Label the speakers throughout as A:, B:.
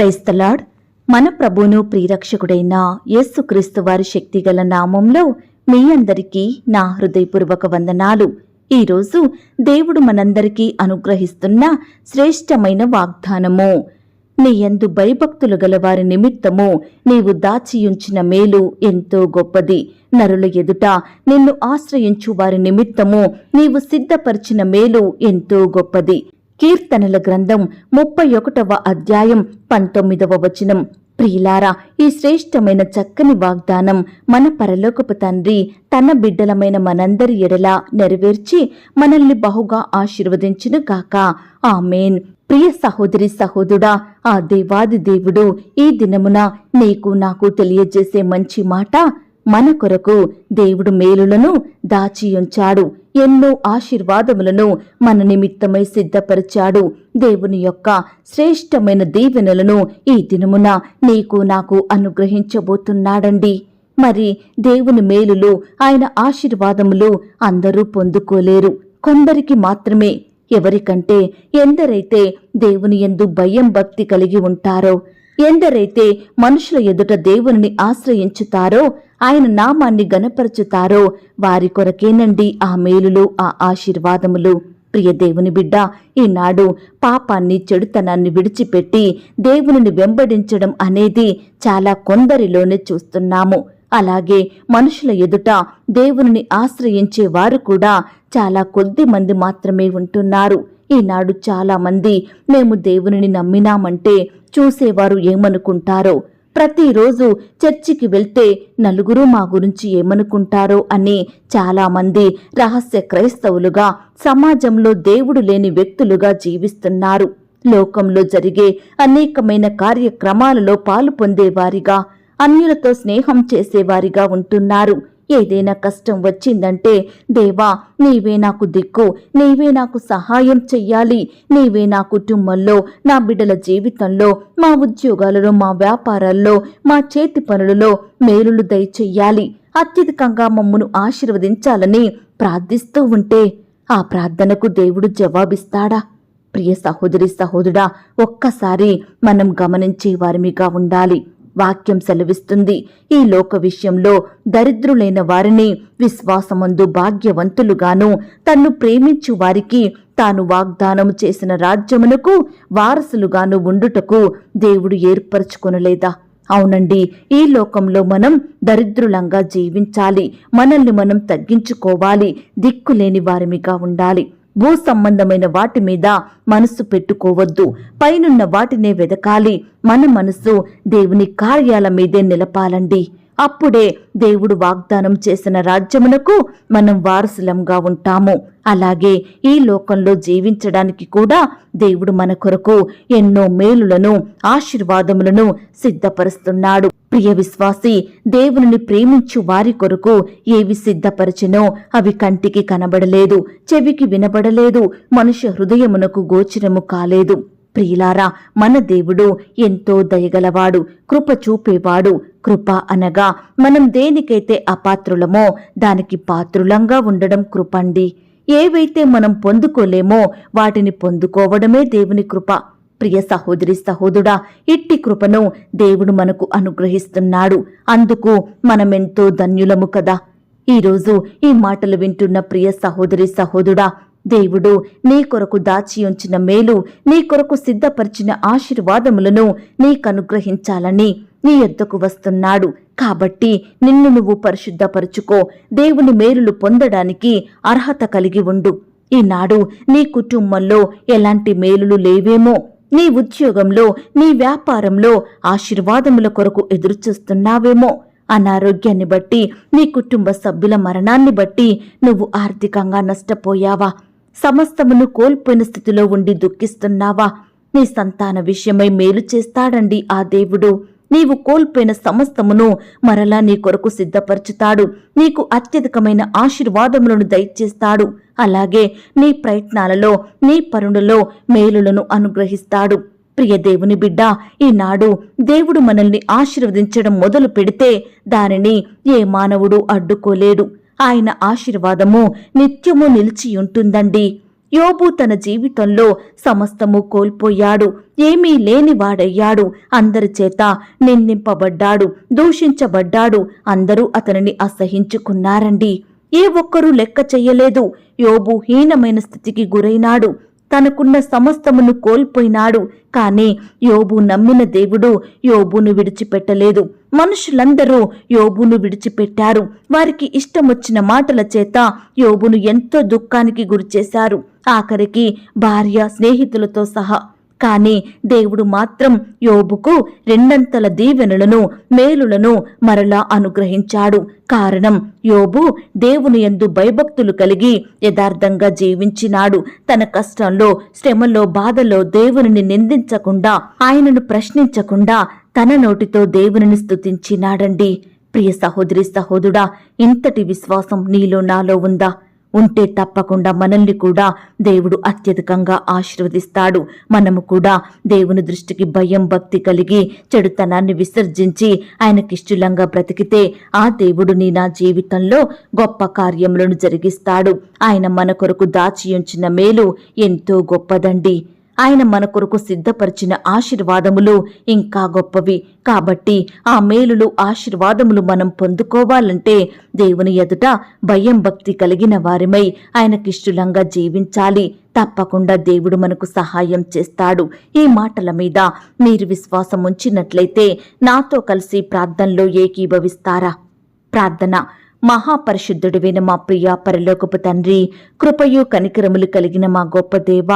A: క్రైస్తలాడ్ మన ప్రభును ప్రియరక్షకుడైన యేసుక్రీస్తు వారి శక్తిగల నామంలో మీ అందరికీ నా హృదయపూర్వక వందనాలు. ఈరోజు దేవుడు మనందరికీ అనుగ్రహిస్తున్న శ్రేష్టమైన వాగ్దానము. నీయందు భయభక్తులు గల వారి నిమిత్తము నీవు దాచియుంచిన మేలు ఎంతో గొప్పది. నరుల ఎదుట నిన్ను ఆశ్రయించు వారి నిమిత్తము నీవు సిద్ధపరిచిన మేలు ఎంతో గొప్పది. కీర్తనల గ్రంథం ముప్పై ఒకటవ అధ్యాయం పంతొమ్మిదవ వచనం. ప్రియులారా ఈ శ్రేష్టమైన చక్కని వాగ్దానం మన పరలోకపు తండ్రి తన బిడ్డలమైన మనందరి ఎడలా నెరవేర్చి మనల్ని బహుగా ఆశీర్వదించును గాక. ఆమెన్. ప్రియ సహోదరి సహోదుడా ఆ దేవాది దేవుడు ఈ దినమున నీకు నాకు తెలియజేసే మంచి మాట మన కొరకు దేవుడు మేలులను దాచి ఉంచాడు ఎన్నో ఆశీర్వాదములను మన నిమిత్తమై సిద్ధపరిచాడు. దేవుని యొక్క శ్రేష్టమైన దీవెనలను ఈ దినమున నీకు నాకు అనుగ్రహించబోతున్నాడండి. మరి దేవుని మేలులు ఆయన ఆశీర్వాదములు అందరూ పొందుకోలేరు. కొందరికి మాత్రమే ఎవరికంటే ఎందరైతే దేవుని ఎందు భయం భక్తి కలిగి ఉంటారో ఎందరైతే మనుషుల ఎదుట దేవుని ఆశ్రయించుతారో ఆయన నామాన్ని గనపరచుతారో వారి కొరకేనండి ఆ మేలులు ఆ ఆశీర్వాదములు. ప్రియ దేవుని బిడ్డ ఈనాడు పాపాన్ని చెడుతనాన్ని విడిచిపెట్టి దేవునిని వెంబడించడం అనేది చాలా కొందరిలోనే చూస్తున్నాము. అలాగే మనుషుల ఎదుట దేవునిని ఆశ్రయించే వారు కూడా చాలా కొద్ది మంది మాత్రమే ఉంటున్నారు. ఈనాడు చాలామంది మేము దేవునిని నమ్మినామంటే చూసేవారు ఏమనుకుంటారో? ప్రతిరోజు చర్చికి వెళ్తే నలుగురు మా గురించి ఏమనుకుంటారో అని చాలామంది రహస్య క్రైస్తవులుగా సమాజంలో దేవుడు లేని వ్యక్తులుగా జీవిస్తున్నారు. లోకంలో జరిగే అనేకమైన కార్యక్రమాలలో పాలు పొందేవారిగా అన్యులతో స్నేహం చేసేవారిగా ఉంటున్నారు. ఏదైనా కష్టం వచ్చిందంటే దేవా నీవే నాకు దిక్కు నీవే నాకు సహాయం చెయ్యాలి నీవే నా కుటుంబంలో నా బిడ్డల జీవితంలో మా ఉద్యోగాలలో మా వ్యాపారాల్లో మా చేతి పనులలో మేలులు దయచెయ్యాలి. అత్యధికంగా మమ్మను ఆశీర్వదించాలని ప్రార్థిస్తూ ఉంటే ఆ ప్రార్థనకు దేవుడు జవాబిస్తాడా? ప్రియ సహోదరి సహోదరుడా ఒక్కసారి మనం గమనించే వారిమిగా ఉండాలి. వాక్యం సెలవిస్తుంది. ఈ లోక విషయంలో దరిద్రులైన వారిని విశ్వాసమందు భాగ్యవంతులుగాను తన్ను ప్రేమించు వారికి తాను వాగ్దానము చేసిన రాజ్యమునకు వారసులుగాను ఉండుటకు దేవుడు ఏర్పరచుకొనలేదా? అవునండి ఈ లోకంలో మనం దరిద్రులంగా జీవించాలి. మనల్ని మనం తగ్గించుకోవాలి. దిక్కులేని వారిమిగా ఉండాలి. భూ సంబంధమైన వాటి మీద మనస్సు పెట్టుకోవద్దు. పైనున్న వాటినే వెదకాలి. మన మనసు దేవుని కార్యాల మీదే నిలపాలండి. అప్పుడే దేవుడు వాగ్దానం చేసిన రాజ్యమునకు మనం వారసులంగా ఉంటాము. అలాగే ఈ లోకంలో జీవించడానికి కూడా దేవుడు మన కొరకు ఎన్నో మేలులను ఆశీర్వాదములను సిద్ధపరుస్తున్నాడు. ప్రియ విశ్వాసి దేవుని ప్రేమించు వారి కొరకు ఏవి సిద్ధపరచినో అవి కంటికి కనబడలేదు చెవికి వినబడలేదు మనుష్య హృదయమునకు గోచరము కాలేదు. ప్రియులారా మన దేవుడు ఎంతో దయగలవాడు కృప చూపేవాడు కృప అనగా మనం దేనికైతే అపాత్రులమో దానికి పాత్రులంగా ఉండడం కృపండి. ఏవైతే మనం పొందుకోలేమో వాటిని పొందుకోవడమే దేవుని కృప. ప్రియ సహోదరి సహోదుడా ఇట్టి కృపను దేవుడు మనకు అనుగ్రహిస్తున్నాడు. అందుకు మనమెంతో ధన్యులము కదా. ఈరోజు ఈ మాటలు వింటున్న ప్రియ సహోదరి సహోదుడా దేవుడు నీ కొరకు దాచి ఉంచిన మేలు నీ కొరకు సిద్ధపరిచిన ఆశీర్వాదములను నీకనుగ్రహించాలని నీ యొద్దకు వస్తున్నాడు. కాబట్టి నిన్ను నువ్వు పరిశుద్ధపరుచుకో. దేవుని మేలులు పొందడానికి అర్హత కలిగి ఉండు. ఈనాడు నీ కుటుంబంలో ఎలాంటి మేలులు లేవేమో నీ ఉద్యోగంలో నీ వ్యాపారంలో ఆశీర్వాదముల కొరకు ఎదురుచూస్తున్నావేమో అనారోగ్యాన్ని బట్టి నీ కుటుంబ సభ్యుల మరణాన్ని బట్టి నువ్వు ఆర్థికంగా నష్టపోయావా? సమస్తమును కోల్పోయిన స్థితిలో ఉండి దుఃఖిస్తున్నావా? నీ సంతాన విషయమై మేలు చేస్తాడండి ఆ దేవుడు. నీవు కోల్పోయిన సమస్తమును మరలా నీ కొరకు సిద్ధపరచుతాడు. నీకు అత్యధికమైన ఆశీర్వాదములను దయచేస్తాడు. అలాగే నీ ప్రయత్నాలలో నీ పనులలో మేలులను అనుగ్రహిస్తాడు. ప్రియ దేవుని బిడ్డ ఈనాడు దేవుడు మనల్ని ఆశీర్వదించడం మొదలు పెడితే దానిని ఏ మానవుడు అడ్డుకోలేడు. ఆయన ఆశీర్వాదము నిత్యము నిలిచి ఉంటుందండి. యోబు తన జీవితంలో సమస్తము కోల్పోయాడు. ఏమీ లేనివాడయ్యాడు. అందరి చేత నిందింపబడ్డాడు. దూషించబడ్డాడు. అందరూ అతనిని అసహించుకున్నారండి. ఏ ఒక్కరూ లెక్క చెయ్యలేదు యోబు హీనమైన స్థితికి గురైనాడు. తనకున్న సమస్తమును కోల్పోయినాడు. కానీ యోబు నమ్మిన దేవుడు యోబును విడిచిపెట్టలేదు. మనుషులందరూ యోబును విడిచిపెట్టారు. వారికి ఇష్టమొచ్చిన మాటల చేత యోబును ఎంతో దుఃఖానికి గురిచేశారు ఆఖరికి భార్య స్నేహితులతో సహా. కానీ దేవుడు మాత్రం యోబుకు రెండంతల దీవెనలను మేలులను మరలా అనుగ్రహించాడు. కారణం యోబు దేవుని యందు భయభక్తులు కలిగి యథార్థంగా జీవించినాడు. తన కష్టంలో శ్రమలో బాధలో దేవునిని నిందించకుండా ఆయనను ప్రశ్నించకుండా తన నోటితో దేవునిని స్తుతించినాడండి. ప్రియ సహోదరి సహోదుడా ఇంతటి విశ్వాసం నీలో నాలో ఉందా? ఉంటే తప్పకుండా మనల్ని కూడా దేవుడు అత్యధికంగా ఆశీర్వదిస్తాడు. మనము కూడా దేవుని దృష్టికి భయం భక్తి కలిగి చెడుతనాన్ని విసర్జించి ఆయనకిష్టులంగా బ్రతికితే ఆ దేవుడు నీ నా జీవితంలో గొప్ప కార్యములను జరిగిస్తాడు. ఆయన మన కొరకు దాచి ఉంచిన మేలు ఎంతో గొప్పదండి. ఆయన మన కొరకు సిద్ధపరిచిన ఆశీర్వాదములు ఇంకా గొప్పవి. కాబట్టి ఆ మేలులు ఆశీర్వాదములు మనం పొందుకోవాలంటే దేవుని ఎదుట భయం భక్తి కలిగిన వారిమై ఆయనకిష్టులంగా జీవించాలి. తప్పకుండా దేవుడు మనకు సహాయం చేస్తాడు. ఈ మాటల మీద మీరు విశ్వాసం ఉంచినట్లయితే నాతో కలిసి ప్రార్థనలో ఏకీభవిస్తారా? ప్రార్థన. మహాపరిశుద్ధుడివైన మా ప్రియ పరలోకపు తండ్రి కృపయు కనికరములు కలిగిన మా గొప్ప దేవ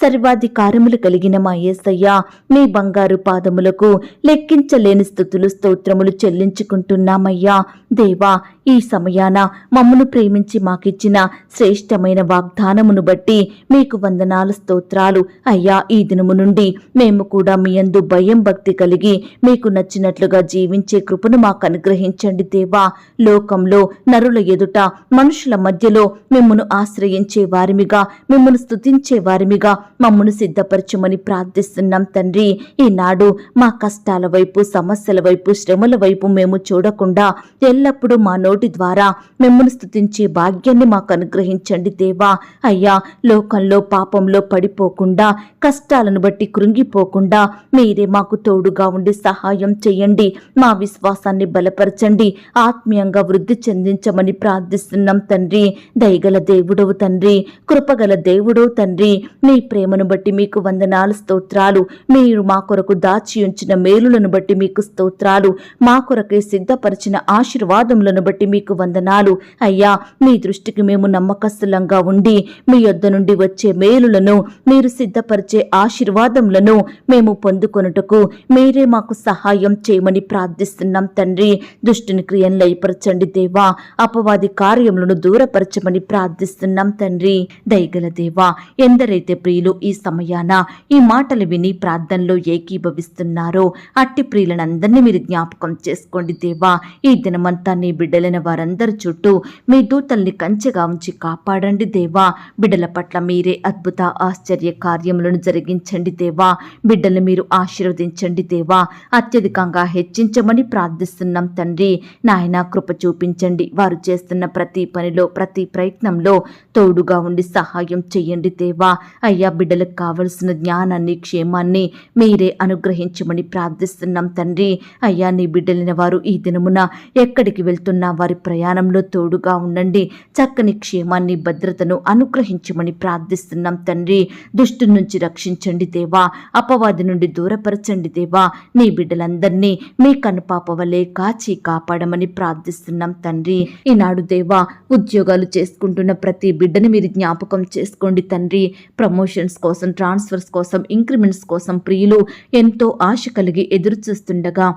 A: సర్వాధికారములు కలిగిన మా యేసయ్య మీ బంగారు పాదములకు లెక్కించలేని స్థుతులు స్తోత్రములు చెల్లించుకుంటున్నామయ్యా. దేవా ఈ సమయాన మమ్మను ప్రేమించి మాకిచ్చిన శ్రేష్టమైన వాగ్దానమును బట్టి మీకు వందనాలు స్తోత్రాలు. అయ్యా ఈ దినము నుండి మేము కూడా మీ యందు భయం భక్తి కలిగి మీకు నచ్చినట్లుగా జీవించే కృపను మాకు అనుగ్రహించండి దేవా. లోకంలో నరుల ఎదుట మనుషుల మధ్యలో మిమ్మను ఆశ్రయించే వారిమిగా మిమ్మను స్తుతించే వారిమిగా మమ్మను సిద్ధపరచమని ప్రార్థిస్తున్నాం తండ్రి. ఈనాడు మా కష్టాల వైపు సమస్యల వైపు శ్రమల వైపు మేము చూడకుండా ఎల్లప్పుడూ మా నోటి ద్వారా మిమ్మల్ని స్థుతించే భాగ్యాన్ని మాకు అనుగ్రహించండి దేవా. అయ్యా లోకంలో పాపంలో పడిపోకుండా కష్టాలను బట్టి కృంగిపోకుండా మీరే మాకు తోడుగా ఉండి సహాయం చేయండి. మా విశ్వాసాన్ని బలపరచండి. ఆత్మీయంగా వృద్ధి చెందించమని ప్రార్థిస్తున్నాం తండ్రి. దయగల దేవుడవు తండ్రి. కృపగల దేవుడవు తండ్రి. మీ ప్రేమను బట్టి మీకు వందనాలు స్తోత్రాలు. మీరు మా కొరకు దాచి ఉంచిన మేలులను బట్టి మీకు స్తోత్రాలు. మా కొరకై సిద్ధపరిచిన ఆశీర్వాదములను బట్టి మీకు వందనాలు. అయ్యా మీ దృష్టికి మేము నమ్మకస్తులంగా ఉండి మీ యొద్ద నుండి వచ్చే మేలులను మీరు సిద్ధపరిచే ఆశీర్వాదములను మేము పొందుకొనుటకు మీరే మాకు సహాయం చేయమని ప్రార్థిస్తున్నాం తండ్రి. దుష్టుని క్రియను లయపరచండి దేవా. అపవాది కార్యములను దూరపరచమని ప్రార్థిస్తున్నాం తండ్రి. దయగల దేవా ఎందరైతే ప్రియులు ఈ సమయాన ఈ మాటలు విని ప్రార్థనలో ఏకీభవిస్తున్నారో అట్టి ప్రియులనందరినీ మీరు జ్ఞాపకం చేసుకోండి దేవా. ఈ దినమంతా నీ బిడ్డలైన వారందరి చుట్టూ మీ దూతల్ని కంచెగా ఉంచి కాపాడండి దేవా. బిడ్డల పట్ల మీరే అద్భుత ఆశ్చర్య కార్యములను జరిగించండి దేవా. బిడ్డలు మీరు ఆశీర్వదించండి దేవా. అత్యధికంగా హెచ్చించమని ప్రార్థిస్తున్నాం తండ్రి. నాయన కృప చూపించండి. వారు చేస్తున్న ప్రతి పనిలో ప్రతి ప్రయత్నంలో తోడుగా ఉండి సహాయం చేయండి దేవా. అయ్యా బిడ్డలకు కావలసిన జ్ఞానాన్ని క్షేమాన్ని మీరే అనుగ్రహించమని ప్రార్థిస్తున్నాం తండ్రి. అయ్యా నీ బిడ్డలైన వారు ఈ దినమున ఎక్కడికి వెళ్తున్నా వారి ప్రయాణంలో తోడుగా ఉండండి. చక్కని క్షేమాన్ని భద్రతను అనుగ్రహించమని ప్రార్థిస్తున్నాం తండ్రి. దుష్టు నుంచి రక్షించండి దేవా. అపవాది నుండి దూరపరచండి దేవా. నీ బిడ్డలందరినీ మీ కనుపాప వలె కాచి కాపాడమని ప్రార్థిస్తున్నాం తండ్రి. ఈనాడు దేవా ఉద్యోగాలు చేసుకుంటున్న ప్రతి బిడ్డని మీరు జ్ఞాపకం చేసుకోండి తండ్రి. ప్రమోషన్ ప్రమోషన్స్ కోసం ట్రాన్స్ఫర్స్ కోసం ఇంక్రిమెంట్స్ కోసం ప్రియులు ఎంతో ఆశ కలిగి ఎదురుచూస్తుండగా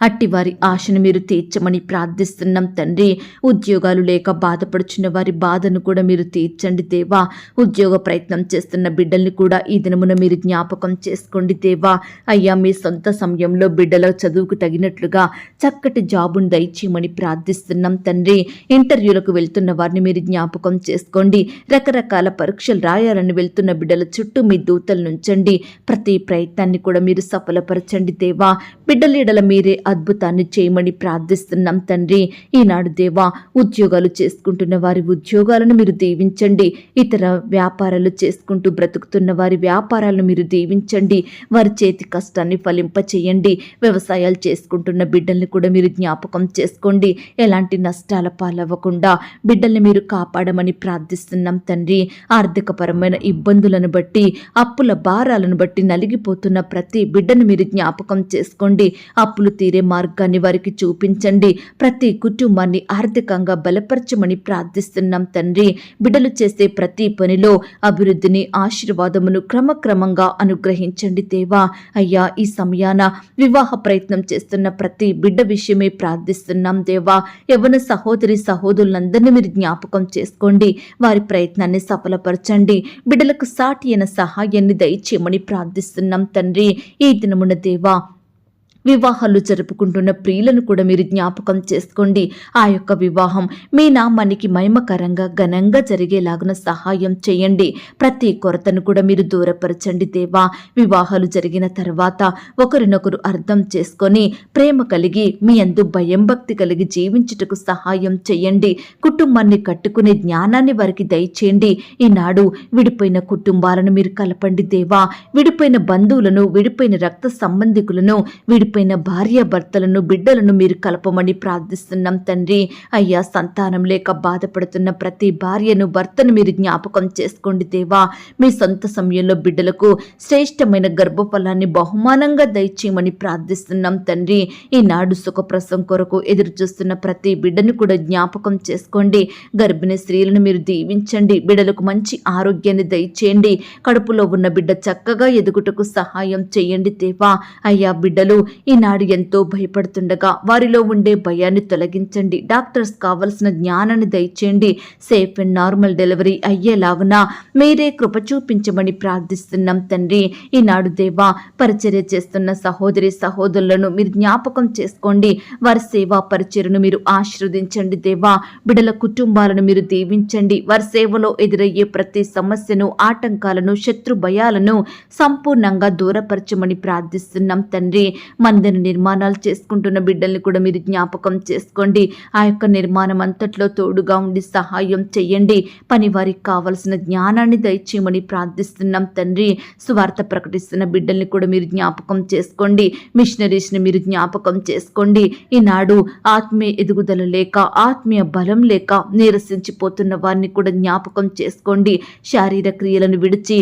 A: అట్టివారి అట్టి వారి ఆశను మీరు తీర్చమని ప్రార్థిస్తున్నాం తండ్రి. ఉద్యోగాలు లేక బాధపడుచున్న వారి బాధను కూడా మీరు తీర్చండి దేవా. ఉద్యోగ ప్రయత్నం చేస్తున్న బిడ్డల్ని కూడా ఈ దినమున మీరు జ్ఞాపకం చేసుకోండి దేవా. అయ్యా మీ సొంత సమయంలో బిడ్డల చదువుకు తగినట్లుగా చక్కటి జాబును దయచేయమని ప్రార్థిస్తున్నాం తండ్రి. ఇంటర్వ్యూలకు వెళ్తున్న వారిని మీరు జ్ఞాపకం చేసుకోండి. రకరకాల పరీక్షలు రాయాలని వెళ్తున్న బిడ్డల చుట్టూ మీ దూతలు నుంచండి. ప్రతి ప్రయత్నాన్ని కూడా మీరు సఫలపరచండి దేవా. బిడ్డలీడల మీరే అద్భుతాన్ని చేయమని ప్రార్థిస్తున్నాం తండ్రి. ఈనాడు దేవా ఉద్యోగాలు చేసుకుంటున్న వారి ఉద్యోగాలను మీరు దీవించండి. ఇతర వ్యాపారాలు చేసుకుంటూ బ్రతుకుతున్న వారి వ్యాపారాలను మీరు దీవించండి. వారి చేతి కష్టాన్ని ఫలింపచేయండి. వ్యవసాయాలు చేసుకుంటున్న బిడ్డల్ని కూడా మీరు జ్ఞాపకం చేసుకోండి. ఎలాంటి నష్టాల పాలవ్వకుండా బిడ్డల్ని మీరు కాపాడమని ప్రార్థిస్తున్నాం తండ్రి. ఆర్థికపరమైన ఇబ్బందులను బట్టి అప్పుల భారాలను బట్టి నలిగిపోతున్న ప్రతి బిడ్డను మీరు జ్ఞాపకం చేసుకోండి. అప్పులు తీరే మార్గాన్ని వారికి చూపించండి? ప్రతి కుటుంబాన్ని ఆర్థికంగా బలపరచమని ప్రార్థిస్తున్నాం తండ్రి. బిడ్డలు చేసే ప్రతి పనిలో అభివృద్ధిని ఆశీర్వాదమును క్రమక్రమంగా అనుగ్రహించండి దేవా. అయ్యా ఈ సమయాన వివాహ ప్రయత్నం చేస్తున్న ప్రతి బిడ్డ విషయమే ప్రార్థిస్తున్నాం దేవా. యవన సహోదరి సహోదరులందరినీ మీరు జ్ఞాపకం చేసుకోండి. వారి ప్రయత్నాన్ని సఫలపరచండి. బిడ్డలకు సాటి అయిన సహాయాన్ని దయచేయమని ప్రార్థిస్తున్నాం తండ్రి. ఈ దినమున దేవా వివాహాలు జరుపుకుంటున్న ప్రియులను కూడా మీరు జ్ఞాపకం చేసుకోండి. ఆ యొక్క వివాహం మీ నామానికి మహిమకరంగా ఘనంగా జరిగేలాగున సహాయం చేయండి. ప్రతి కొరతను కూడా మీరు దూరపరచండి దేవా. వివాహాలు జరిగిన తర్వాత ఒకరినొకరు అర్థం చేసుకొని ప్రేమ కలిగి మీ అందు భయం భక్తి కలిగి జీవించుటకు సహాయం చేయండి. కుటుంబాన్ని కట్టుకునే జ్ఞానాన్ని వారికి దయచేయండి. ఈనాడు విడిపోయిన కుటుంబాలను మీరు కలపండి దేవా. విడిపోయిన బంధువులను విడిపోయిన రక్త సంబంధికులను విడి విడిపోయిన భార్య భర్తలను బిడ్డలను మీరు కలపమని ప్రార్థిస్తున్నాం తండ్రి. అయ్యా సంతానం లేక బాధపడుతున్న ప్రతి భార్యను భర్తను మీరు జ్ఞాపకం చేసుకోండి దేవా. మీ సొంత సమయంలో బిడ్డలకు శ్రేష్టమైన గర్భఫలాన్ని బహుమానంగా దయచేయమని ప్రార్థిస్తున్నాం తండ్రి. ఈనాడు సుఖప్రసం కొరకు ఎదురు చూస్తున్న ప్రతి బిడ్డను కూడా జ్ఞాపకం చేసుకోండి. గర్భిణీ స్త్రీలను మీరు దీవించండి. బిడ్డలకు మంచి ఆరోగ్యాన్ని దయచేయండి. కడుపులో ఉన్న బిడ్డ చక్కగా ఎదుగుటకు సహాయం చేయండి దేవా. అయ్యా బిడ్డలు ఈనాడు ఎంతో భయపడుతుండగా వారిలో ఉండే భయాన్ని తొలగించండి. డాక్టర్స్ కావలసిన జ్ఞానాన్ని దయచేయండి. సేఫ్ అండ్ నార్మల్ డెలివరీ అయ్యేలాగున మీరే కృప చూపించమని ప్రార్థిస్తున్నాం తండ్రి. ఈనాడు దేవా పరిచర్య చేస్తున్న సహోదరి సహోదరులను మీరు జ్ఞాపకం చేసుకోండి. వారి సేవా పరిచర్ను మీరు ఆశీర్వదించండి దేవా. బిడల కుటుంబాలను మీరు దీవించండి. వారి సేవలో ఎదురయ్యే ప్రతి సమస్యను ఆటంకాలను శత్రు భయాలను సంపూర్ణంగా దూరపరచమని ప్రార్థిస్తున్నాం తండ్రి. మందిర నిర్మాణాలు చేసుకుంటున్న బిడ్డల్ని కూడా మీరు జ్ఞాపకం చేసుకోండి. ఆ యొక్క నిర్మాణం అంతట్లో తోడుగా ఉండి సహాయం చేయండి. పని వారికి కావలసిన జ్ఞానాన్ని దయచేయమని ప్రార్థిస్తున్నాం తండ్రి. సువార్త ప్రకటిస్తున్న బిడ్డల్ని కూడా మీరు జ్ఞాపకం చేసుకోండి. మిషనరీస్ని మీరు జ్ఞాపకం చేసుకోండి. ఈనాడు ఆత్మీయ ఎదుగుదల లేక ఆత్మీయ బలం లేక నీరసించిపోతున్న వారిని కూడా జ్ఞాపకం చేసుకోండి. శారీర క్రియలను విడిచి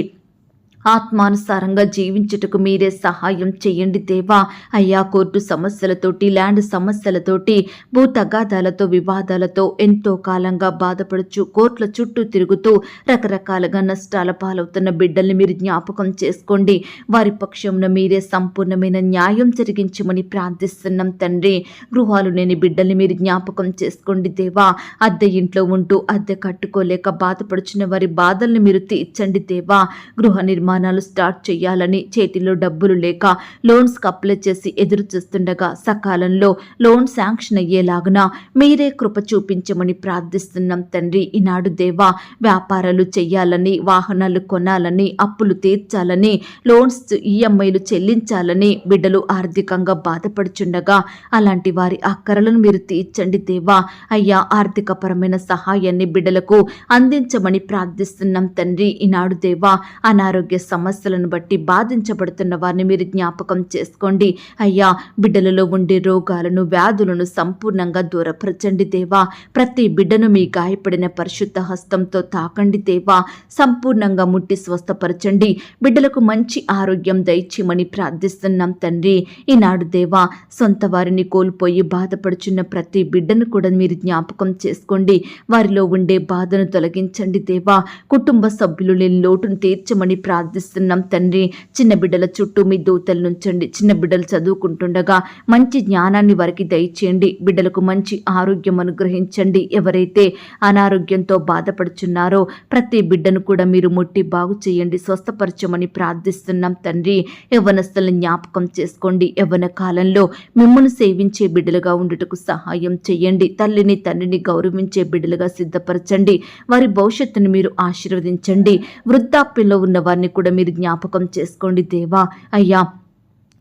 A: ఆత్మానుసారంగా జీవించుటకు మీరే సహాయం చేయండి దేవా. అయ్యా కోర్టు సమస్యలతోటి ల్యాండ్ సమస్యలతోటి భూ తగాదాలతో వివాదాలతో ఎంతో కాలంగా బాధపడుచు కోర్టుల చుట్టూ తిరుగుతూ రకరకాలుగా నష్టాల పాలవుతున్న బిడ్డల్ని మీరు జ్ఞాపకం చేసుకోండి. వారి పక్షంన మీరే సంపూర్ణమైన న్యాయం జరిగించమని ప్రార్థిస్తున్నాం తండ్రి. గృహాలు లేని బిడ్డల్ని మీరు జ్ఞాపకం చేసుకోండి దేవా. అద్దె ఇంట్లో ఉంటూ అద్దె కట్టుకోలేక బాధపడుచున్న వారి బాధల్ని మీరు తీర్చండి దేవా. గృహ నిర్మాణ నిర్మాణాలు స్టార్ట్ చేయాలని చేతిలో డబ్బులు లేక లోన్స్కి అప్లై చేసి ఎదురు చూస్తుండగా సకాలంలో లోన్ శాంక్షన్ అయ్యేలాగున మీరే కృప చూపించమని ప్రార్థిస్తున్నాం తండ్రి. ఈనాడు దేవా వ్యాపారాలు చేయాలని వాహనాలు కొనాలని అప్పులు తీర్చాలని లోన్స్ ఈఎంఐలు చెల్లించాలని బిడ్డలు ఆర్థికంగా బాధపడుచుండగా అలాంటి వారి అక్కరలను మీరు తీర్చండి దేవా. అయ్యా ఆర్థికపరమైన సహాయాన్ని బిడ్డలకు అందించమని ప్రార్థిస్తున్నాం తండ్రి. ఈనాడు దేవా అనారోగ్య సమస్యలను బట్టి బాధించబడుతున్న వారిని మీరు జ్ఞాపకం చేసుకోండి. అయ్యా బిడ్డలలో ఉండే రోగాలను వ్యాధులను సంపూర్ణంగా దూరపరచండి దేవా. ప్రతి బిడ్డను మీ గాయపడిన పరిశుద్ధ హస్తంతో తాకండి దేవా. సంపూర్ణంగా ముట్టి స్వస్థపరచండి. బిడ్డలకు మంచి ఆరోగ్యం దయచేయమని ప్రార్థిస్తున్నాం తండ్రి. ఈనాడు దేవా సొంత వారిని కోల్పోయి బాధపడుచున్న ప్రతి బిడ్డను కూడా మీరు జ్ఞాపకం చేసుకోండి. వారిలో ఉండే బాధను తొలగించండి దేవా. కుటుంబ సభ్యులు లేని లోటును తీర్చమని ప్రార్థి ప్రార్థిస్తున్నాం తండ్రి. చిన్న బిడ్డల చుట్టూ మీ దూతలు నుంచండి. చిన్న బిడ్డలు చదువుకుంటుండగా మంచి జ్ఞానాన్ని వారికి దయచేయండి. బిడ్డలకు మంచి ఆరోగ్యం అనుగ్రహించండి. ఎవరైతే అనారోగ్యంతో బాధపడుచున్నారో ప్రతి బిడ్డను కూడా మీరు ముట్టి బాగు చేయండి. స్వస్థపరచమని ప్రార్థిస్తున్నాం తండ్రి. యవనస్తులను జ్ఞాపకం చేసుకోండి. యవన కాలంలో మిమ్మల్ని సేవించే బిడ్డలుగా ఉండుటకు సహాయం చేయండి. తల్లిని తండ్రిని గౌరవించే బిడ్డలుగా సిద్ధపరచండి. వారి భవిష్యత్తును మీరు ఆశీర్వదించండి. వృద్ధాప్యంలో ఉన్న వారిని కూడా మీరు జ్ఞాపకం చేసుకోండి దేవా. అయ్యా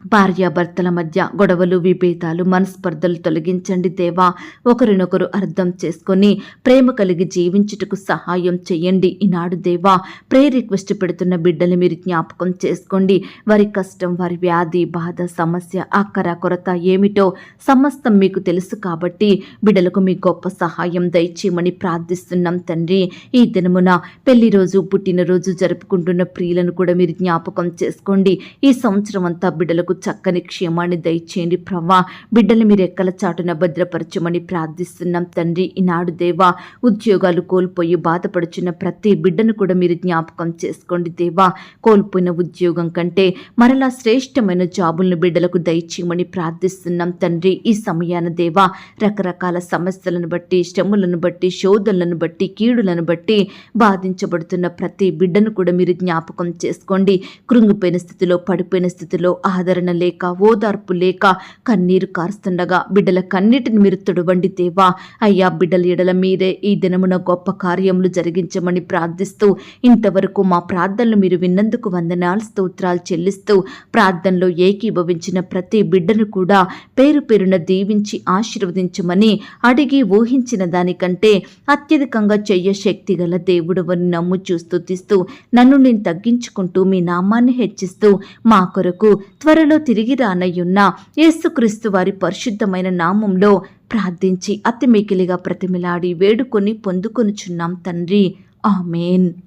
A: భార్యాభర్తల మధ్య గొడవలు విభేదాలు మనస్పర్ధలు తొలగించండి దేవా. ఒకరినొకరు అర్థం చేసుకొని ప్రేమ కలిగి జీవించుటకు సహాయం చేయండి ఈనాడు దేవా. ప్రే రిక్వెస్ట్ పెడుతున్న బిడ్డలు మీరు జ్ఞాపకం చేసుకోండి. వారి కష్టం వారి వ్యాధి బాధ సమస్య అక్కర కొరత ఏమిటో సమస్తం మీకు తెలుసు కాబట్టి బిడ్డలకు మీ గొప్ప సహాయం దయచేయమని ప్రార్థిస్తున్నాం తండ్రి. ఈ దినమున పెళ్ళి రోజు పుట్టినరోజు జరుపుకుంటున్న ప్రియులను కూడా మీరు జ్ఞాపకం చేసుకోండి. ఈ సంవత్సరం అంతా బిడ్డలకు చక్కని క్షేమాన్ని దయచేయండి ప్రవ్వా బిడ్డలు మీరు ఎక్కల చాటున భద్రపరచమని ప్రార్థిస్తున్నాం తండ్రి. ఈనాడు దేవా ఉద్యోగాలు కోల్పోయి బాధపడుచున్న ప్రతి బిడ్డను కూడా మీరు జ్ఞాపకం చేసుకోండి దేవా. కోల్పోయిన ఉద్యోగం కంటే మరలా శ్రేష్టమైన జాబులను బిడ్డలకు దయచేయమని ప్రార్థిస్తున్నాం తండ్రి. ఈ సమయాన దేవా రకరకాల సమస్యలను బట్టి శ్రమలను బట్టి శోధనలను బట్టి కీడులను బట్టి బాధించబడుతున్న ప్రతి బిడ్డను కూడా మీరు జ్ఞాపకం చేసుకోండి. కృంగిపోయిన స్థితిలో పడిపోయిన స్థితిలో ఆదరణ లేక ఓదార్పు లేక కన్నీరు కారుస్తుండగా బిడ్డల కన్నిటిని మీరు తుడవండి దేవా. అయ్యా బిడ్డల ఎడల మీరే ఈ దినమున గొప్ప కార్యములు జరిగించమని ప్రార్థిస్తూ ఇంతవరకు మా ప్రార్థనలు మీరు విన్నందుకు వందనాలు స్తోత్రాలు చెల్లిస్తూ ప్రార్థనలో ఏకీభవించిన ప్రతి బిడ్డను కూడా పేరు పేరున దీవించి ఆశీర్వదించమని అడిగి ఊహించిన దానికంటే అత్యధికంగా చెయ్య శక్తి గల దేవుడవని నమ్ము చూస్తూ తీస్తూ నన్ను నేను తగ్గించుకుంటూ మీ నామాన్ని హెచ్చిస్తూ మా కొరకు త్వరలో తిరిగి రానయ్యున్న యేసుక్రీస్తు వారి పరిశుద్ధమైన నామంలో ప్రార్థించి అతిమికిలిగా ప్రతిమిలాడి వేడుకొని పొందుకొనుచున్నాం తండ్రి. ఆమెన్.